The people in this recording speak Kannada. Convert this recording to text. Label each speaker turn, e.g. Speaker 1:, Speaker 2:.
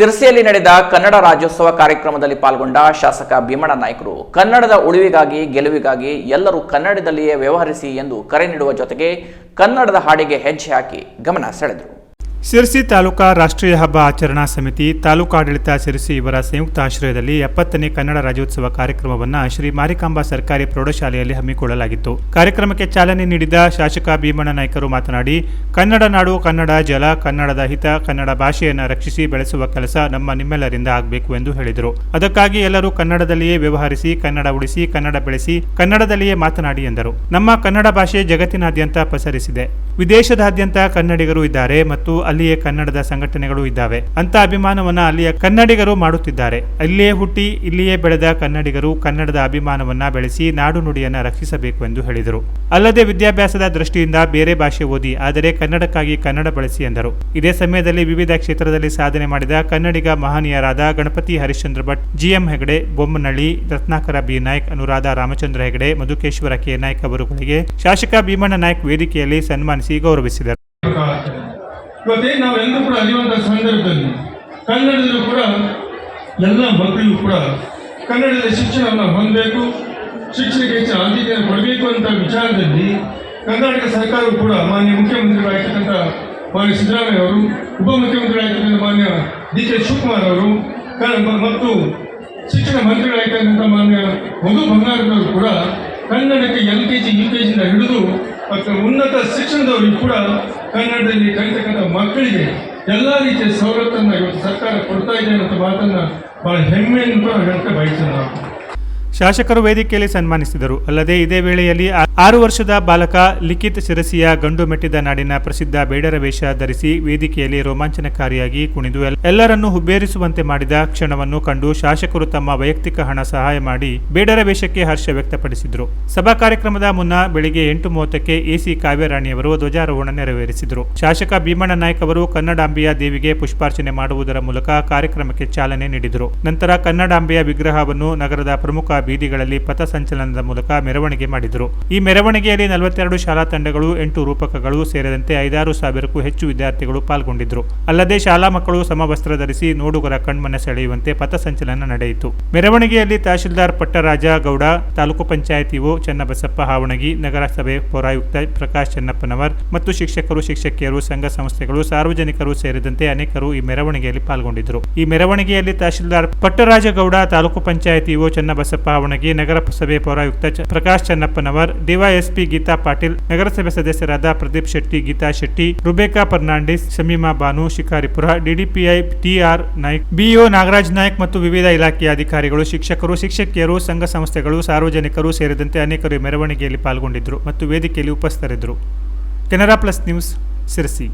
Speaker 1: ಸಿರ್ಸಿಯಲ್ಲಿ ನಡೆದ ಕನ್ನಡ ರಾಜ್ಯೋತ್ಸವ ಕಾರ್ಯಕ್ರಮದಲ್ಲಿ ಪಾಲ್ಗೊಂಡ ಶಾಸಕ ಭೀಮಣ್ಣ ನಾಯ್ಕರು, ಕನ್ನಡದ ಉಳಿವಿಗಾಗಿ, ಗೆಲುವಿಗಾಗಿ ಎಲ್ಲರೂ ಕನ್ನಡದಲ್ಲಿಯೇ ವ್ಯವಹರಿಸಿ ಎಂದು ಕರೆ ನೀಡುವ ಜೊತೆಗೆ ಕನ್ನಡದ ಹಾಡಿಗೆ ಹೆಜ್ಜೆ ಹಾಕಿ ಗಮನ ಸೆಳೆದರು.
Speaker 2: ಸಿರ್ಸಿ ತಾಲೂಕಾ ರಾಷ್ಟ್ರೀಯ ಹಬ್ಬ ಆಚರಣಾ ಸಮಿತಿ ತಾಲೂಕಾಡಳಿತ ಸಿರಿಸಿ ಇವರ ಸಂಯುಕ್ತ ಆಶ್ರಯದಲ್ಲಿ ಎಪ್ಪತ್ತನೇ ಕನ್ನಡ ರಾಜ್ಯೋತ್ಸವ ಕಾರ್ಯಕ್ರಮವನ್ನು ಶ್ರೀ ಮಾರಿಕಾಂಬಾ ಸರ್ಕಾರಿ ಪ್ರೌಢಶಾಲೆಯಲ್ಲಿ ಹಮ್ಮಿಕೊಳ್ಳಲಾಗಿತ್ತು. ಕಾರ್ಯಕ್ರಮಕ್ಕೆ ಚಾಲನೆ ನೀಡಿದ ಶಾಸಕ ಭೀಮಣ್ಣ ನಾಯ್ಕರು ಮಾತನಾಡಿ, ಕನ್ನಡ ನಾಡು, ಕನ್ನಡ ಜಲ, ಕನ್ನಡದ ಹಿತ, ಕನ್ನಡ ಭಾಷೆಯನ್ನು ರಕ್ಷಿಸಿ ಬೆಳೆಸುವ ಕೆಲಸ ನಮ್ಮ ನಿಮ್ಮೆಲ್ಲರಿಂದ ಆಗಬೇಕು ಎಂದು ಹೇಳಿದರು. ಅದಕ್ಕಾಗಿ ಎಲ್ಲರೂ ಕನ್ನಡದಲ್ಲಿಯೇ ವ್ಯವಹರಿಸಿ, ಕನ್ನಡ ಉಳಿಸಿ, ಕನ್ನಡ ಬೆಳೆಸಿ, ಕನ್ನಡದಲ್ಲಿಯೇ ಮಾತನಾಡಿ ಎಂದರು. ನಮ್ಮ ಕನ್ನಡ ಭಾಷೆ ಜಗತ್ತಿನಾದ್ಯಂತ ಪಸರಿಸಿದೆ. ವಿದೇಶದಾದ್ಯಂತ ಕನ್ನಡಿಗರು ಇದ್ದಾರೆ ಮತ್ತು ಅಲ್ಲಿಯೇ ಕನ್ನಡದ ಸಂಘಟನೆಗಳು ಇದ್ದಾವೆ. ಅಂತ ಅಭಿಮಾನವನ್ನ ಅಲ್ಲಿಯ ಕನ್ನಡಿಗರು ಮಾಡುತ್ತಿದ್ದಾರೆ. ಅಲ್ಲಿಯೇ ಹುಟ್ಟಿ, ಇಲ್ಲಿಯೇ ಬೆಳೆದ ಕನ್ನಡಿಗರು ಕನ್ನಡದ ಅಭಿಮಾನವನ್ನ ಬೆಳೆಸಿ ನಾಡು ನುಡಿಯನ್ನ ರಕ್ಷಿಸಬೇಕು ಎಂದು ಹೇಳಿದರು. ಅಲ್ಲದೆ ವಿದ್ಯಾಭ್ಯಾಸದ ದೃಷ್ಟಿಯಿಂದ ಬೇರೆ ಭಾಷೆ ಓದಿ, ಆದರೆ ಕನ್ನಡಕ್ಕಾಗಿ ಕನ್ನಡ ಬಳಸಿ ಎಂದರು. ಇದೇ ಸಮಯದಲ್ಲಿ ವಿವಿಧ ಕ್ಷೇತ್ರದಲ್ಲಿ ಸಾಧನೆ ಮಾಡಿದ ಕನ್ನಡಿಗ ಮಹನೀಯರಾದ Ganapati Harishchandra Bhat, GM Hegde Bommanahalli Ratnakara B Naik, Anuradha Ramachandra Hegde, Madhukeshwara K Naik ಅವರುಗಳಿಗೆ ಶಾಸಕ ಭೀಮಣ್ಣ ನಾಯ್ಕ್ ವೇದಿಕೆಯಲ್ಲಿ ಸನ್ಮಾನಿಸಿ ಗೌರವಿಸಿದರು.
Speaker 3: ಇವತ್ತೇನು ನಾವೆಲ್ಲರೂ ಕೂಡ ಅರಿಯುವಂಥ ಸಂದರ್ಭದಲ್ಲಿ ಕನ್ನಡದಲ್ಲೂ ಕೂಡ ಎಲ್ಲ ಮಕ್ಕಳಿಗೂ ಕೂಡ ಕನ್ನಡದ ಶಿಕ್ಷಣವನ್ನು ಹೊಂದಬೇಕು, ಶಿಕ್ಷಣಕ್ಕೆ ಹೆಚ್ಚಿನ ಆದ್ಯತೆಯನ್ನು ಕೊಡಬೇಕು ಅಂತ ವಿಚಾರದಲ್ಲಿ ಕರ್ನಾಟಕ ಸರ್ಕಾರವು ಕೂಡ ಮಾನ್ಯ ಮುಖ್ಯಮಂತ್ರಿಗಳಾಗಿರ್ತಕ್ಕಂಥ ಮಾನ್ಯ ಸಿದ್ದರಾಮಯ್ಯ ಅವರು, ಉಪಮುಖ್ಯಮಂತ್ರಿಗಳಾಗಿರ್ತಕ್ಕಂಥ ಮಾನ್ಯ ಡಿ ಕೆ ಶಿವಕುಮಾರ್ ಅವರು ಮತ್ತು ಶಿಕ್ಷಣ ಮಂತ್ರಿಗಳಾಗಿರ್ತಕ್ಕಂಥ ಮಾನ್ಯ ಮಧು ಬಂಗಾರದವರು ಕೂಡ ಕನ್ನಡಕ್ಕೆ L K G, U K ಜಿಯಿಂದ ಹಿಡಿದು ಮತ್ತು ಉನ್ನತ ಶಿಕ್ಷಣದವರಿಗೂ ಕೂಡ ಕನ್ನಡದಲ್ಲಿ ಕಲಿತಕ್ಕಂಥ ಮಕ್ಕಳಿಗೆ ಎಲ್ಲ ರೀತಿಯ ಸವಲತ್ತನ್ನು ಇವತ್ತು ಸರ್ಕಾರ ಕೊಡ್ತಾ ಇದೆ ಅನ್ನೋ ಮಾತನ್ನು ಭಾಳ ಹೆಮ್ಮೆಯನ್ನು ಹೇಳ್ತಾ ಬಯಸ್ತೇನೆ ನಾವು
Speaker 2: ಶಾಸಕರು ವೇದಿಕೆಯಲ್ಲಿ ಸನ್ಮಾನಿಸಿದರು. ಅಲ್ಲದೆ ಇದೇ ವೇಳೆಯಲ್ಲಿ ಆರು ವರ್ಷದ ಬಾಲಕ ಲಿಖಿತ್ ಶಿರಸಿಯ ಗಂಡು ಮೆಟ್ಟಿದ ನಾಡಿನ ಪ್ರಸಿದ್ಧ ಬೇಡರ ವೇಷ ಧರಿಸಿ ವೇದಿಕೆಯಲ್ಲಿ ರೋಮಾಂಚನಕಾರಿಯಾಗಿ ಕುಣಿದು ಎಲ್- ಎಲ್ಲರನ್ನೂ ಹುಬ್ಬೇರಿಸುವಂತೆ ಮಾಡಿದ ಕ್ಷಣವನ್ನು ಕಂಡು ಶಾಸಕರು ತಮ್ಮ ವೈಯಕ್ತಿಕ ಹಣ ಸಹಾಯ ಮಾಡಿ ಬೇಡರ ವೇಷಕ್ಕೆ ಹರ್ಷ ವ್ಯಕ್ತಪಡಿಸಿದರು. ಸಭಾ ಕಾರ್ಯಕ್ರಮದ ಮುನ್ನ ಬೆಳಿಗ್ಗೆ ಎಂಟು ಮೂವತ್ತಕ್ಕೆ ಎಸಿ ಕಾವ್ಯರಾಣಿಯವರು ಧ್ವಜಾರೋಹಣ ನೆರವೇರಿಸಿದರು. ಶಾಸಕ ಭೀಮಣ್ಣ ನಾಯ್ಕ ಅವರು ಕನ್ನಡಾಂಬೆಯ ದೇವಿಗೆ ಪುಷ್ಪಾರ್ಚನೆ ಮಾಡುವುದರ ಮೂಲಕ ಕಾರ್ಯಕ್ರಮಕ್ಕೆ ಚಾಲನೆ ನೀಡಿದರು. ನಂತರ ಕನ್ನಡಾಂಬೆಯ ವಿಗ್ರಹವನ್ನು ನಗರದ ಪ್ರಮುಖ ಬೀದಿಗಳಲ್ಲಿ ಪಥಸಂಚಲನದ ಮೂಲಕ ಮೆರವಣಿಗೆ ಮಾಡಿದರು. ಈ ಮೆರವಣಿಗೆಯಲ್ಲಿ ನಲವತ್ತೆರಡು ಶಾಲಾ ತಂಡಗಳು, ಎಂಟು ರೂಪಕಗಳು ಸೇರಿದಂತೆ ಐದಾರು ಸಾವಿರಕ್ಕೂ ಹೆಚ್ಚು ವಿದ್ಯಾರ್ಥಿಗಳು ಪಾಲ್ಗೊಂಡಿದ್ದರು ಅಲ್ಲದೆ ಶಾಲಾ ಮಕ್ಕಳು ಸಮವಸ್ತ್ರ ಧರಿಸಿ ನೋಡುಗರ ಕಣ್ಮನ ಸೆಳೆಯುವಂತೆ ಪಥಸಂಚಲನ ನಡೆಯಿತು. ಮೆರವಣಿಗೆಯಲ್ಲಿ ತಹಶೀಲ್ದಾರ್ ಪಟ್ಟರಾಜ ಗೌಡ ತಾಲೂಕು ಪಂಚಾಯತಿ ಇಒ ಚನ್ನಬಸಪ್ಪ ಹಾವಣಗಿ, ನಗರಸಭೆ ಪೌರಾಯುಕ್ತ ಪ್ರಕಾಶ್ ಚೆನ್ನಪ್ಪನವರ್ ಮತ್ತು ಶಿಕ್ಷಕರು, ಶಿಕ್ಷಕಿಯರು, ಸಂಘ ಸಂಸ್ಥೆಗಳು, ಸಾರ್ವಜನಿಕರು ಸೇರಿದಂತೆ ಅನೇಕರು ಈ ಮೆರವಣಿಗೆಯಲ್ಲಿ ಪಾಲ್ಗೊಂಡಿದ್ದರು. ಈ ಮೆರವಣಿಗೆಯಲ್ಲಿ ತಹಶೀಲ್ದಾರ್ ಪಟ್ಟರಾಜಗೌಡ, ತಾಲೂಕು ಪಂಚಾಯತ್ ಇಒ ಚನ್ನಬಸಪ್ಪ ಹಾವಣಗಿ ನಗರಸಭೆ ಪೌರಾಯುಕ್ತ ಪ್ರಕಾಶ್ ಚನ್ನಪ್ಪನವರ್, ಡಿವೈಎಸ್ಪಿ ಗೀತಾ ಪಾಟೀಲ್, ನಗರಸಭೆ ಸದಸ್ಯರಾದ Pradeep Shetty, Geeta Shetty, Rebecca Fernandes, Shamima Banu, Shikaripura, DDPI TR Naik, BEO Nagaraj Naik ಮತ್ತು ವಿವಿಧ ಇಲಾಖೆಯ ಅಧಿಕಾರಿಗಳು, ಶಿಕ್ಷಕರು, ಶಿಕ್ಷಕಿಯರು, ಸಂಘ ಸಂಸ್ಥೆಗಳು, ಸಾರ್ವಜನಿಕರು ಸೇರಿದಂತೆ ಅನೇಕರು ಮೆರವಣಿಗೆಯಲ್ಲಿ ಪಾಲ್ಗೊಂಡಿದ್ದರು ಮತ್ತು ವೇದಿಕೆಯಲ್ಲಿ ಉಪಸ್ಥಿತರಿದ್ದರು. Canara plus news Sirsi